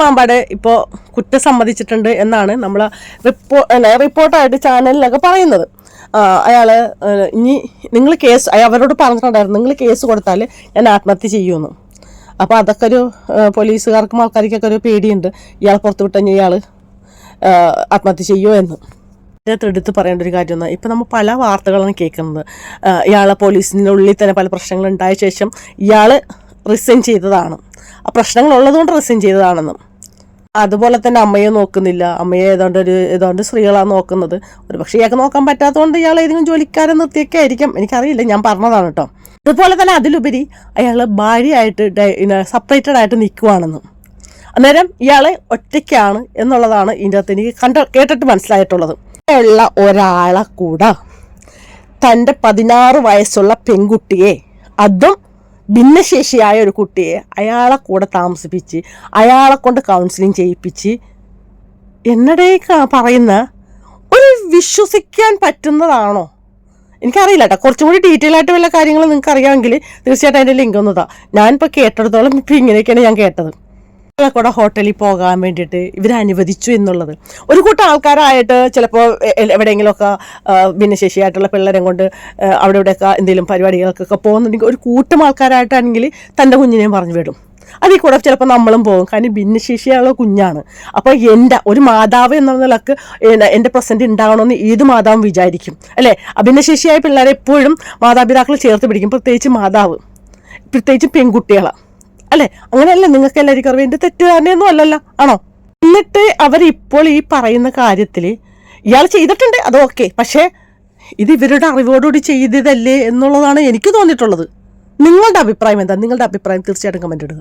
മാമ്പാട് ഇപ്പോൾ കുറ്റം സമ്മതിച്ചിട്ടുണ്ട് എന്നാണ് നമ്മൾ റിപ്പോ റിപ്പോർട്ടായിട്ട് ചാനലിലൊക്കെ പറയുന്നത്. അയാൾ ഇനി നിങ്ങൾ കേസ് അവരോട് പറഞ്ഞിട്ടുണ്ടായിരുന്നു നിങ്ങൾ കേസ് കൊടുത്താൽ ഞാൻ ആത്മഹത്യ ചെയ്യുമെന്ന്. അപ്പോൾ അതൊക്കെ ഒരു പോലീസുകാർക്കും ആൾക്കാർക്കൊക്കെ ഒരു പേടിയുണ്ട്. ഇയാളെ പുറത്ത് വിട്ടുകഴിഞ്ഞാൽ ഇയാൾ ആത്മഹത്യ ചെയ്യുമോ എന്ന്. ഇതിനകത്ത് എടുത്ത് പറയേണ്ട ഒരു കാര്യം എന്നാൽ ഇപ്പം നമ്മൾ പല വാർത്തകളാണ് കേൾക്കുന്നത്. ഇയാളെ പോലീസിന്റെ ഉള്ളിൽ തന്നെ പല പ്രശ്നങ്ങൾ ഉണ്ടായ ശേഷം ഇയാൾ റിസൈൻ ചെയ്തതാണ്. ആ പ്രശ്നങ്ങൾ ഉള്ളതുകൊണ്ട് റിസൈൻ ചെയ്തതാണെന്ന്. അതുപോലെ തന്നെ അമ്മയെ നോക്കുന്നില്ല. അമ്മയെ ഏതാണ്ട് ഒരു ഏതാണ്ട് സ്ത്രീകളാണ് നോക്കുന്നത്. ഒരു പക്ഷേ ഇയാൾക്ക് നോക്കാൻ പറ്റാത്തതുകൊണ്ട് ഇയാൾ ഏതെങ്കിലും ജോലിക്കാരെ നിർത്തിയൊക്കെ ആയിരിക്കും എനിക്കറിയില്ല ഞാൻ പറഞ്ഞതാണ് കേട്ടോ. അതുപോലെ തന്നെ അതിലുപരി അയാൾ ഭാര്യയായിട്ട് സെപ്പറേറ്റഡ് ആയിട്ട് നിൽക്കുവാണെന്ന് അന്നേരം ഇയാളെ ഒറ്റയ്ക്കാണ് എന്നുള്ളതാണ് ഇതിന്റെ അകത്ത് എനിക്ക് കണ്ട കേട്ടിട്ട് മനസ്സിലായിട്ടുള്ളത്. ഉള്ള ഒരാളെ കൂടെ. തന്റെ പതിനാറ് വയസ്സുള്ള പെൺകുട്ടിയെ അതും ഭിന്നശേഷിയായ ഒരു കുട്ടിയെ അയാളെ കൂടെ താമസിപ്പിച്ച് അയാളെ കൊണ്ട് കൗൺസിലിംഗ് ചെയ്യിപ്പിച്ച് എന്നടേ പറയുന്ന ഒരു വിശ്വസിക്കാൻ പറ്റുന്നതാണോ? എനിക്കറിയില്ല കേട്ടോ കുറച്ചും കൂടി ഡീറ്റെയിൽ ആയിട്ട് വല്ല കാര്യങ്ങൾ നിങ്ങൾക്ക് അറിയാമെങ്കിൽ തീർച്ചയായിട്ടും അതിന്റെ ലിങ്ക് ഒന്നതാ ഞാനിപ്പോൾ കേട്ടിടത്തോളം ഇപ്പം ഇങ്ങനെയൊക്കെയാണ് ഞാൻ കേട്ടത്. കൂടെ ഹോട്ടലിൽ പോകാൻ വേണ്ടിയിട്ട് ഇവർ അനുവദിച്ചു എന്നുള്ളത്. ഒരു കൂട്ടം ആൾക്കാരായിട്ട് ചിലപ്പോൾ എവിടെയെങ്കിലുമൊക്കെ ഭിന്നശേഷിയായിട്ടുള്ള പിള്ളേരെ കൊണ്ട് അവിടെ ഇവിടെയൊക്കെ എന്തെങ്കിലും പരിപാടികൾക്കൊക്കെ പോകുന്നുണ്ടെങ്കിൽ ഒരു കൂട്ടം ആൾക്കാരായിട്ടാണെങ്കിൽ തന്റെ കുഞ്ഞിനെയും പറഞ്ഞു വിടും. അതിൽ കൂടെ ചിലപ്പോൾ നമ്മളും പോകും. കാരണം ഭിന്നശേഷിയുള്ള കുഞ്ഞാണ്. അപ്പോൾ എന്റെ ഒരു മാതാവ് എന്ന നിലയ്ക്ക് എന്റെ പ്രസന്റ് ഉണ്ടാകണമെന്ന് ഏത് മാതാവും വിചാരിക്കും. അല്ലേ? ഭിന്നശേഷിയായ പിള്ളേരെ എപ്പോഴും മാതാപിതാക്കൾ ചേർത്ത് പിടിക്കും. പ്രത്യേകിച്ച് മാതാവ്. പ്രത്യേകിച്ച് പെൺകുട്ടികളാണ് അല്ലേ? അങ്ങനെയല്ലേ നിങ്ങൾക്ക് എല്ലാവർക്കും അറിയാം. എന്റെ തെറ്റുകാരനെയൊന്നും അല്ലല്ലോ. ആണോ? എന്നിട്ട് അവർ ഇപ്പോൾ ഈ പറയുന്ന കാര്യത്തിൽ ഇയാൾ ചെയ്തിട്ടുണ്ട്. അത് ഓക്കെ. പക്ഷേ ഇത് ഇവരുടെ അറിവോടുകൂടി ചെയ്തതല്ലേ എന്നുള്ളതാണ് എനിക്ക് തോന്നിയിട്ടുള്ളത്. നിങ്ങളുടെ അഭിപ്രായം എന്താ? നിങ്ങളുടെ അഭിപ്രായം തീർച്ചയായിട്ടും കമന്റ് ഇടുക.